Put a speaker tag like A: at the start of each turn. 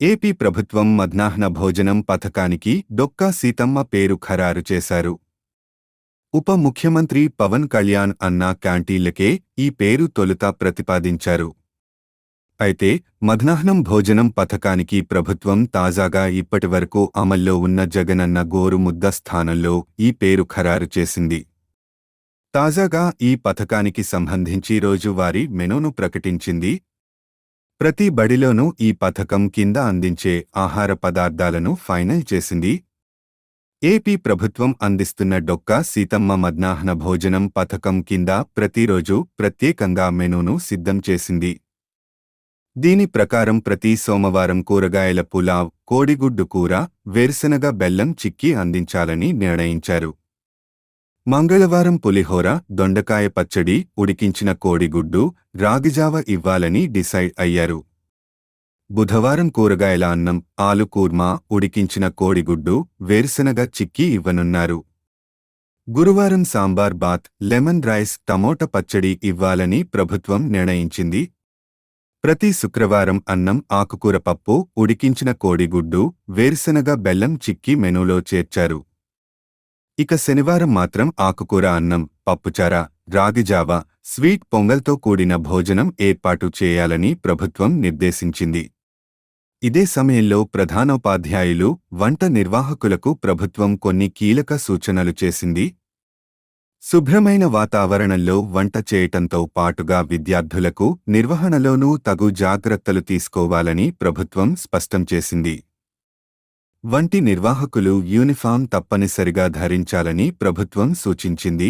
A: AP ప్రభుత్వం మధ్యాహ్న భోజనం పథకానికి డొక్కా సీతమ్మ పేరు ఖరారు చేశారు. ఉప ముఖ్యమంత్రి పవన్ కళ్యాణ్ అన్న క్యాంటీన్లకే ఈ పేరు తొలుత ప్రతిపాదించారు. అయితే మధ్యాహ్నం భోజనం పథకానికి ప్రభుత్వం తాజాగా ఇప్పటివరకు అమల్లో ఉన్న జగనన్న గోరుముద్ద స్థానంలో ఈ పేరు ఖరారు చేసింది. తాజాగా ఈ పథకానికి సంబంధించి రోజువారీ మెనూను ప్రకటించింది ప్రతి బడిలోనూ ఈ పథకం కింద అందించే ఆహార పదార్థాలను ఫైనల్ చేసింది. ఏపీ ప్రభుత్వం అందిస్తున్న డొక్కా సీతమ్మ మధ్నాహ్న భోజనం పథకం కింద ప్రతిరోజు ప్రత్యేకంగా మెనూను సిద్ధం చేసింది. దీని ప్రకారం ప్రతి సోమవారం కూరగాయల పులావ్ కోడిగుడ్డు కూర వేరుశనగ బెల్లం చిక్కి అందించాలని నిర్ణయించారు. మంగళవారం పులిహోర దొండకాయ పచ్చడి ఉడికించిన కోడిగుడ్డు రాగిజావ ఇవ్వాలని డిసైడ్ అయ్యారు. బుధవారం కూరగాయల అన్నం ఆలు కూర్మా ఉడికించిన కోడిగుడ్డు వేరుశనగ చిక్కీ ఇవ్వనున్నారు. గురువారం sambar bath lemon rice tomato పచ్చడి ఇవ్వాలని ప్రభుత్వం నిర్ణయించింది. ప్రతి శుక్రవారం అన్నం ఆకుకూర పప్పు ఉడికించిన కోడిగుడ్డు వేరుశనగ బెల్లం చిక్కీ మెనూలో చేర్చారు. ఇక శనివారం మాత్రం ఆకుకూర అన్నం పప్పుచార రాగిజావ స్వీట్ పొంగల్తో కూడిన భోజనం ఏర్పాటు చేయాలని ప్రభుత్వం నిర్దేశించింది. ఇదే సమయంలో ప్రధానోపాధ్యాయులు వంట నిర్వాహకులకు ప్రభుత్వం కొన్ని కీలక సూచనలు చేసింది. శుభ్రమైన వాతావరణంలో వంట చేయటంతో పాటుగా విద్యార్థులకు నిర్వహణలోనూ తగు జాగ్రత్తలు తీసుకోవాలని ప్రభుత్వం స్పష్టం చేసింది. వంటి నిర్వాహకులు యూనిఫామ్ తప్పనిసరిగా ధరించాలని ప్రభుత్వం సూచించింది.